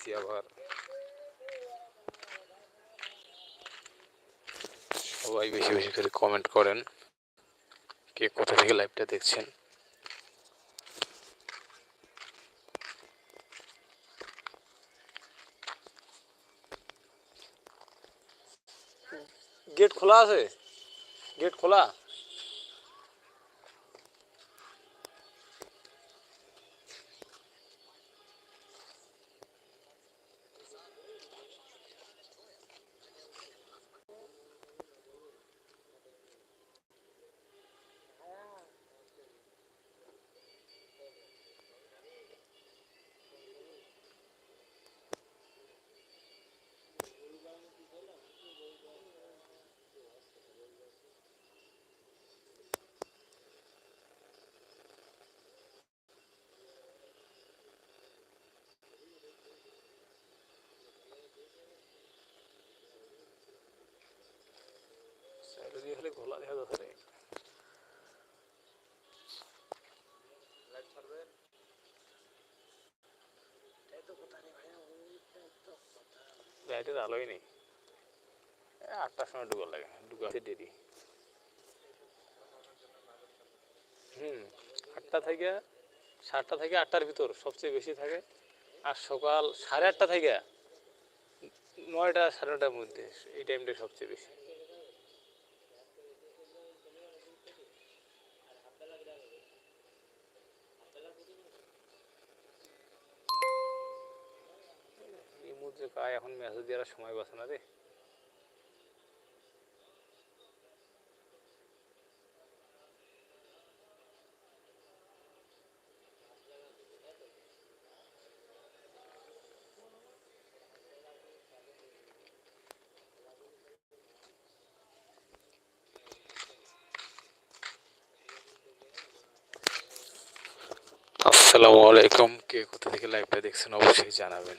দেখছি আবার। সবাই বেশি বেশি করে কমেন্ট করেন, কে কোথা থেকে লাইভটা দেখছেন। গেট খোলা আছে? গেট খোলা? দেখা যাচ্ছে রে লাইটের আলোই নেই আটটার সময় ঢুকার লাগে ঢুকাতে দেরি হুম আটটা থেকে, সাতটা থেকে আটটার ভিতর সবচেয়ে বেশি থাকে। আর সকাল সাড়ে আটটা থেকে নয়টা, সাড়ে নটার মধ্যে এই টাইমটা সবচেয়ে বেশি। মুহূর্তে কায় এখন মেসেজ দেওয়ার সময় বাঁচে না রে। আসসালামু আলাইকুম। কে কোথা থেকে লাইভটা দেখছেন অবশ্যই জানাবেন।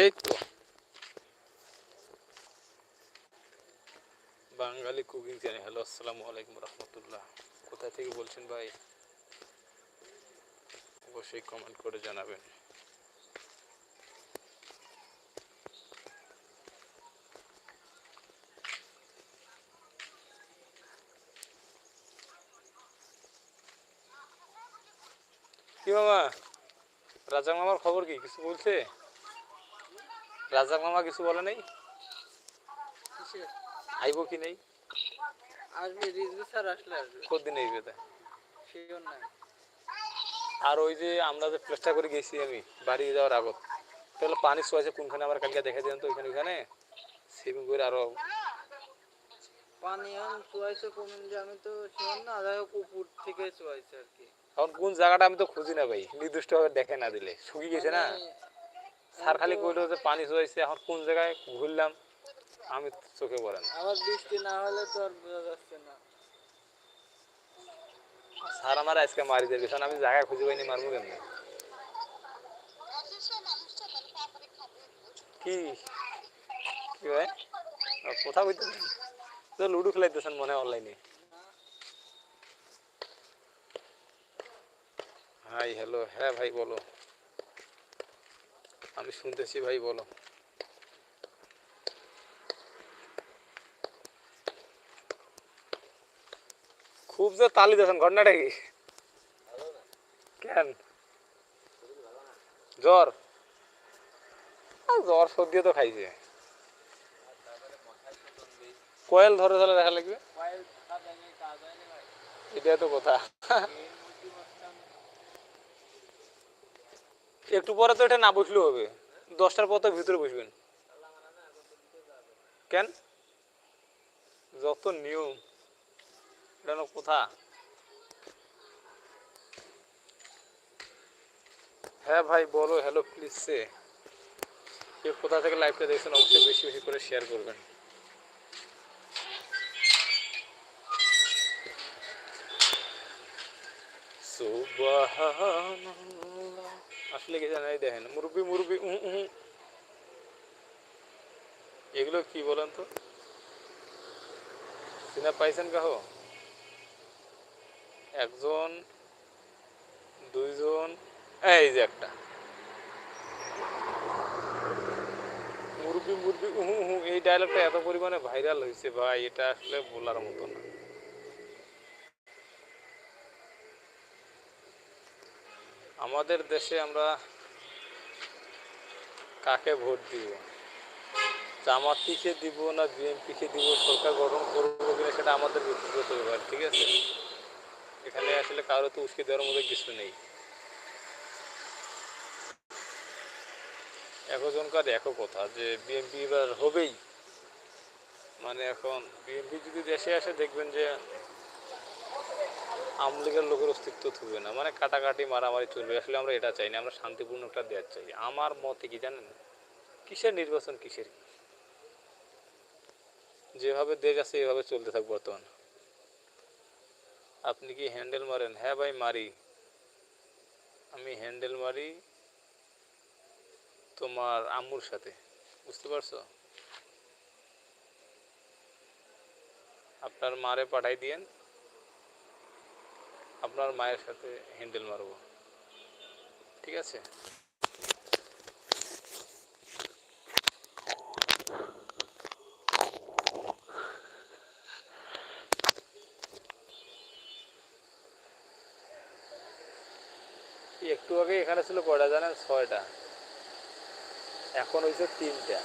এই বাঙালি কুকিং চ্যানেল, হ্যালো, আসসালামু আলাইকুম রহমতুল্লাহ। কোথা থেকে বলছেন ভাই? অবশ্যই কমেন্ট করে জানাবেন। কি মামা? রাজা মামার খবর কি? কিছু বলছে? রাজা মামা কিছু বলে নাই? আইব কি নেই? আসবে রিজভি স্যার আসলে আসবে। কতদিন আইবে তা? আর ওই যে আমরা যে প্লেসটা করে গেছি আমি বাড়ি যাওয়ার আগত তাহলে পানি সোয়াছে কোনখানে আমার কালকে দেখা দিলেন তো ওইখানে ওইখানে? সেভিং করে আরও। পানি এখন চুয়াইছে কোন আমি তো না যাই হোক উপর থেকে চুয়াইছে আর কি। এখন কোন জায়গাটা আমি তো খুঁজি না ভাই নির্দিষ্টভাবে দেখে না দিলে। শুকিয়ে গেছে না? মানে স্যার খালি কইলো যে পানি সোয়াইছে এখন কোন জায়গায় ঘুরলাম আমি চোখে পড়ে না। আবার বৃষ্টি না হলে তো আর বোঝা যাচ্ছে না। স্যার আমার আজকে মারি দেবে কারণ আমি জায়গায় খুঁজে পাইনি মারবো কেমনি? কি? কি ভাই? কোথাও বলতেছেন তো লুডো খেলাইতেছেন মনে হয় অনলাইনে হাই হ্যালো হ্যাঁ ভাই বলো। আমি শুনতেছি ভাই বলো। খুব যে তালি দিয়েছেন ঘটনাটা কি? কেন? জ্বর? জ্বর সর্দিও তো খাইছে। কয়েল ধরে ধরে দেখা লাগবে? এটাই তো কথা। একটু পরে তো এটা না বসলেও হবে। দশটার পর তো ভিতরে বসবেন। কেন? যত নিয়ম। এটা কোথা। হ্যাঁ ভাই, বলো হ্যালো প্লিজ সে কোথা থেকে লাইভটা দেখছেন, অবশ্যই বেশি বেশি করে শেয়ার করবেন। সুবহানাল্লাহ। আসলে কি জানাই দেখেন, মুরব্বি মুরব্বি এগুলো কি বলেন তো? চিনা পাইছেন কাহ? একজন, দুইজন, এই যে একটা। মুরব্বি মুরগি উহু উহু এই ডায়লগটা এত পরিমাণে ভাইরাল হয়েছে ভাই, এটা আসলে বলার মতো না। আমাদের দেশে আমরা কাকে ভোট দিব? জামাতিকে দিব না বিএনপিকে দিব? সরকার গঠন করব কিনা সেটা আমাদের ব্যক্তিগত ব্যাপার, ঠিক আছে? এখানে আসলে কারও তো উস্কে দেওয়ার মধ্যে কিছু নেই। একজনকার একো কথা যে বিএনপি এবার হবেই। মানে এখন বিএনপি যদি দেশে আসে দেখবেন যে আওয়ামী লীগের লোকের অস্তিত্ব থাকবে না। মানে কাটাকাটি মারামারি চলবে। আসলে আমরা এটা চাই না, আমরা শান্তিপূর্ণ একটা দেশ চাই। আমার মতে কি জানেন? কিসের নির্বাচন কিসের? যেভাবে দেশ আছে, এভাবে চলতে থাকবে বর্তমান। আপনি কি হ্যান্ডেল মারেন? হ্যাঁ ভাই, মারি। আমি হ্যান্ডেল মারি তোমার আম্মুর সাথে। বুঝতে পারছ? আপনার মারে পাঠাই দিয়েন। আপনার মায়ের সাথে হ্যান্ডেল মারবো। ঠিক আছে? একটু আগে এখানে ছিল কয়টা জানেন? ছয়টা। এখন হয়েছে তিনটা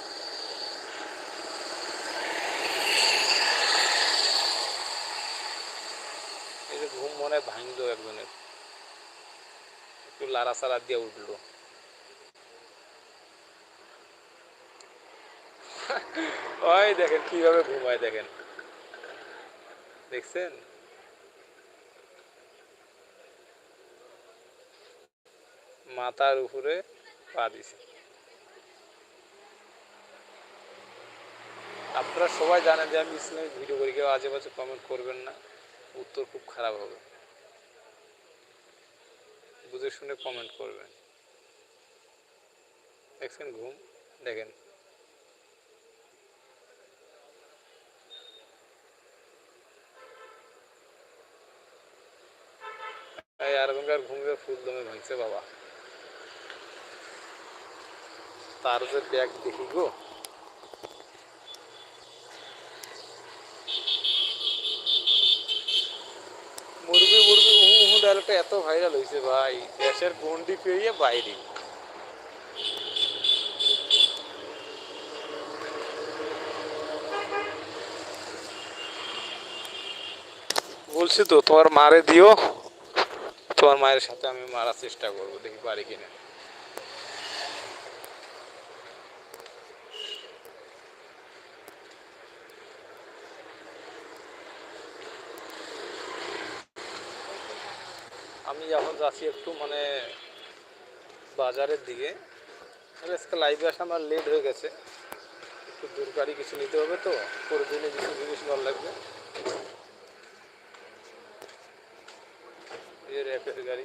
এই যে ঘুম মনে হয় ভাঙলো একজনের। একটু লাড়া সাড়া দিয়ে উঠল। ওই দেখেন কীভাবে ঘুমায় দেখেন। দেখছেন? মাথার উপরে পা দিছে। আপনারা সবাই জানেন যে আমি ইসলামিক ভিডিও করি, কেউ আজে বাজে কমেন্ট করবেন না। উত্তর খুব খারাপ হবে। শুনে কমেন্ট করবেন। দেখছেন ঘুম? দেখেন। এই আরবেনকার ঘুমিয়ে ফুল দমে ভাঙছে বাবা। তার যে ব্যাগ দেখি গো মুরগি মুরগি উহু উহু ডায়লগটা এত ভাইরাল হয়েছে ভাই, দেশের গন্ডি পেরিয়ে বাইরে। বলছি তো, তোমার মারে দিও, তোমার মায়ের সাথে আমি মারার চেষ্টা করব, দেখি পারি কিনা। আমি এখন যাচ্ছি একটু মানে বাজারের দিকে। আজকে লাইভে আসা আমার লেট হয়ে গেছে। একটু দরকারি কিছু নিতে হবে তো পরের দিনে কিছু জিনিস ভালো লাগবে। এর যে র্যাপের গাড়ি।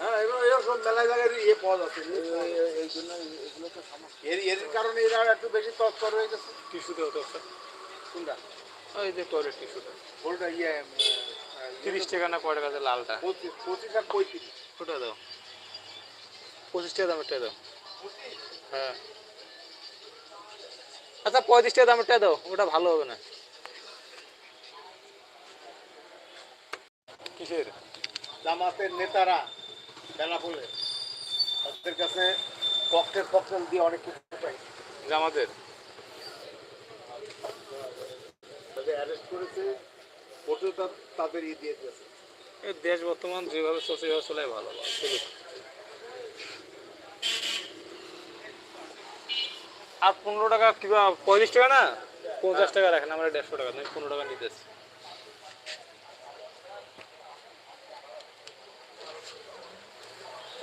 হ্যাঁ। ইয়ে কারণে এরা একটু বেশি তৎপর হয়ে গেছে। কোনটা? ওই যে টয়লেট টিস্যুটা। ওটা ইয়ে তিরিশ টাকা না কয় টাকা লালটা? পঁচিশ পঁচিশ আর পঁয়ত্রিশ। ওটা দাও। পঁচিশ টাকা দামেরটা দাও। হ্যাঁ। আচ্ছা পঁয়ত্রিশ টাকা দামেরটা দাও ওটা ভালো হবে না। কিসের? জামাতের নেতারা বেনাপোলে তাদের কাছে ককটেল ফকটেল দিয়ে অনেক কিছু পাই জামাতের? তাদের অ্যারেস্ট করেছে কোর্টে তাদের ইয়ে দিয়ে দিয়েছে। এই দেশ বর্তমান যেভাবে চলছে সেভাবে চলে ভালো। আর পনেরো টাকা কিবা পঁয়ত্রিশ টাকা না? পঞ্চাশ টাকা রাখেন আমরা দেড়শো টাকা তুমি পনেরো টাকা নিতেছি।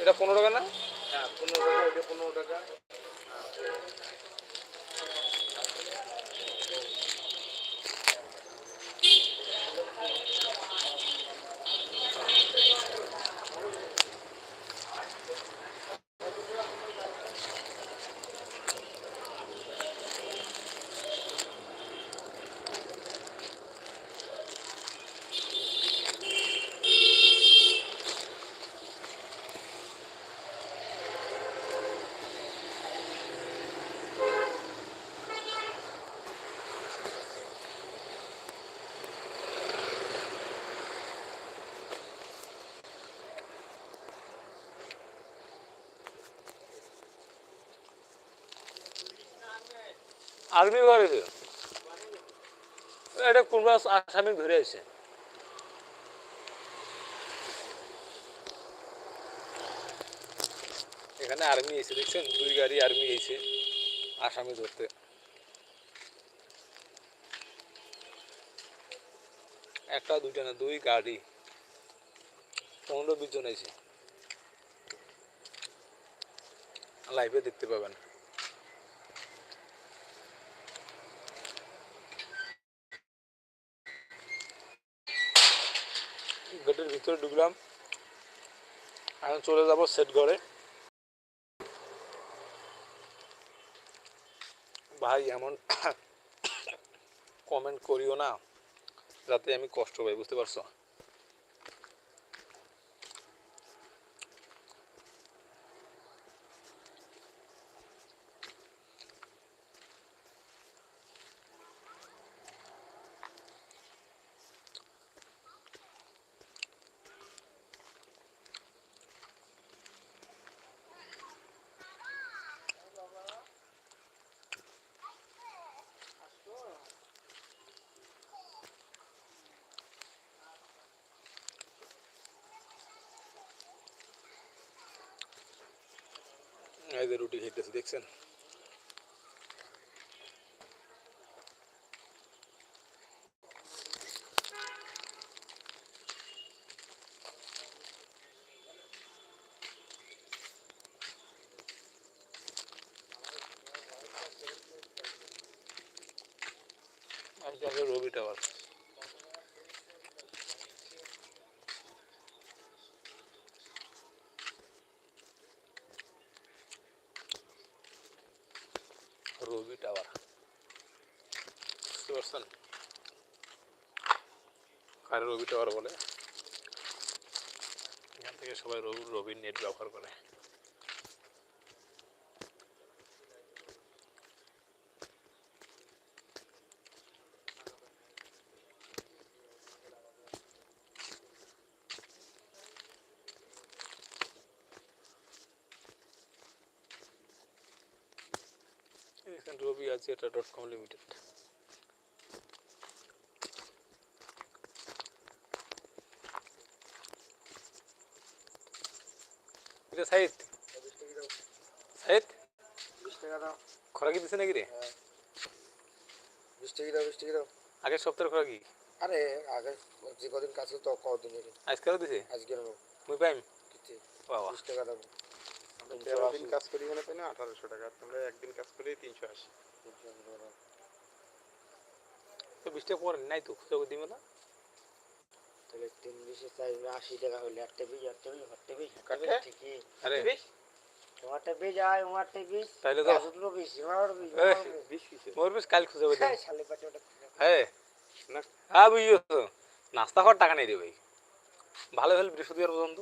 এটা পনেরো টাকা না? হ্যাঁ পনেরো টাকা ওইটা পনেরো টাকা। আর্মি ঘরে এটা কোনবা আসামি ধরে আছে। এখানে আর্মি এসে দেখছেন? দুই গাড়ি আর্মি এসে আসামি ধরতে। একটা, দুইটা না, দুই গাড়ি। পনেরো, বিশ জন এসে লাইভে দেখতে পাবেন। গেটের ভিতরে ঢুকলাম। এখন চলে যাব সেট ঘরে। ভাই, এমন কমেন্ট করিও না, যাতে আমি কষ্ট পাই, বুঝতে পারছ? এই যে রুটি খেতেছি দেখছেন আজকে হবে রবি টাওয়ার রবি টাওয়ার। বুঝতে রবি টাওয়ার বলে? এখান থেকে সবাই রবি রবির নেট ব্যবহার করে এখানে রবি আছে এটা ডট কম লিমিটেড এটা সাইদ সাইদ খরাকি দিছে নাকি রে? আগের সপ্তাহের খরাকি? আরে আগে যে কদিন কাজ তো কদিন আজকালও দিছে? আজকের মুই পাইম? বাবা। বিশ টাকা কাজ করি মানে না? আঠারোশো টাকা। তোমরা একদিন কাজ করি তিনশো আশি। তিনশো আশি তো বিশ টাকা পরে নাই তো খুঁজে করে দিবে না? তাহলে তিন বিশে চার আশি টাকা হলে একটা বীজ একটা বীজ একটা বীজ একটা কাটে? বীজ ঠিকই। আরে। তোমারটা বীজ আর আমারটা বীজ তাইলে তো দুটো বীজ আমার বীজ এ, বীজ। বিশ। কিসে? কাল খুঁজে হ্যাঁ, শালে পাঠে ওটা হ্যাঁ হ্যাঁ বুঝিও তো। নাস্তা খাওয়ার টাকা নেই রে ভাই ভালো হলে বৃহস্পতিবার পর্যন্ত।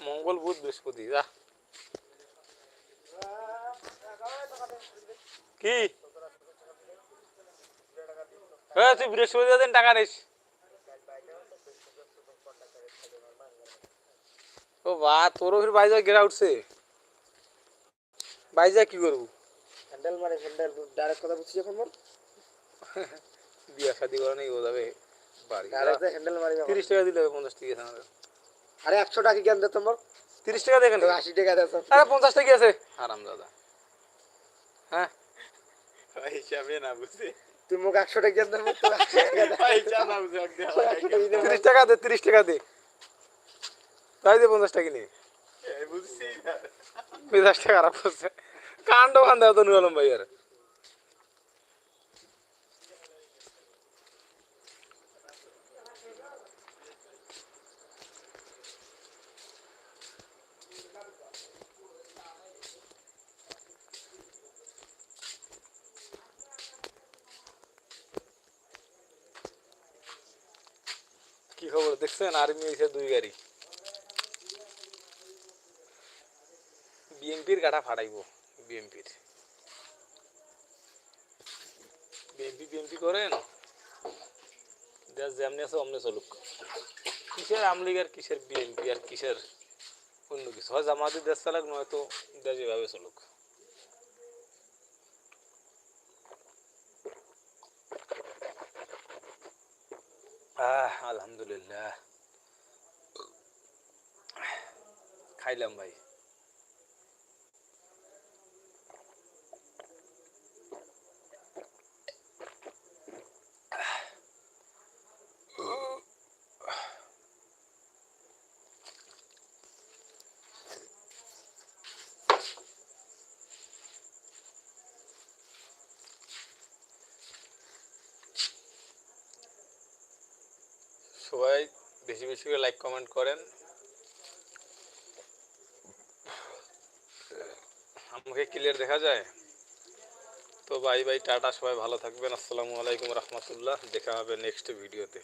মঙ্গল বুধ বৃহস্পতি যা। কি? হ্যাঁ তুই বৃহস্পতিবার দিন টাকা নিস। ও বা তোরও ফির বাইজা গেরা উঠছে। বাইজা কি করব? হ্যান্ডেল মারে হ্যান্ডেল ডাইরেক্ট কথা বুঝছি এখন বল। বিয়া শাদি করে নেই ও যাবে বাড়ি। ডাইরেক্ট হ্যান্ডেল মারি তিরিশ টাকা দিলে পঞ্চাশ টাকা আরে একশো টাকা দে তোমার? তিরিশ টাকা দেখেন আশি টাকা দেয় তো। আরে পঞ্চাশ টাকা আছে। আরাম দাদা হ্যাঁ? হিসাবে না বুঝছি তুই মুখ একশো টাকা টাকা দে। তিরিশ টাকা দে তিরিশ টাকা দে তাই দে পঞ্চাশ টাকা নিয়ে বুঝছি। মেজাজটা খারাপ কাণ্ড কান্দে তো নুর ভাই আর কি খবর দেখছেন আর্মি এসে দুই গাড়ি। বিএনপির গাঠা ফাটাইব বিএনপির বিএনপি বিএনপি করেন? দেশ যেমনি আছে অমনি চলুক। কিসের আমলিগ আর কিসের বিএনপি আর কিসের অন্য কিছু? হয় জামাতি দেশ চালাক, নয়তো দেশ এভাবে চলুক। আহ, আলহামদুলিল্লাহ। খাইলাম ভাই। সবাই বেশি বেশি করে লাইক কমেন্ট করেন। আমাকে ক্লিয়ার দেখা যায়? তো বাই বাই টাটা, সবাই ভালো থাকবেন। আসসালামু আলাইকুম রহমতুল্লাহ। দেখা হবে নেক্সট ভিডিওতে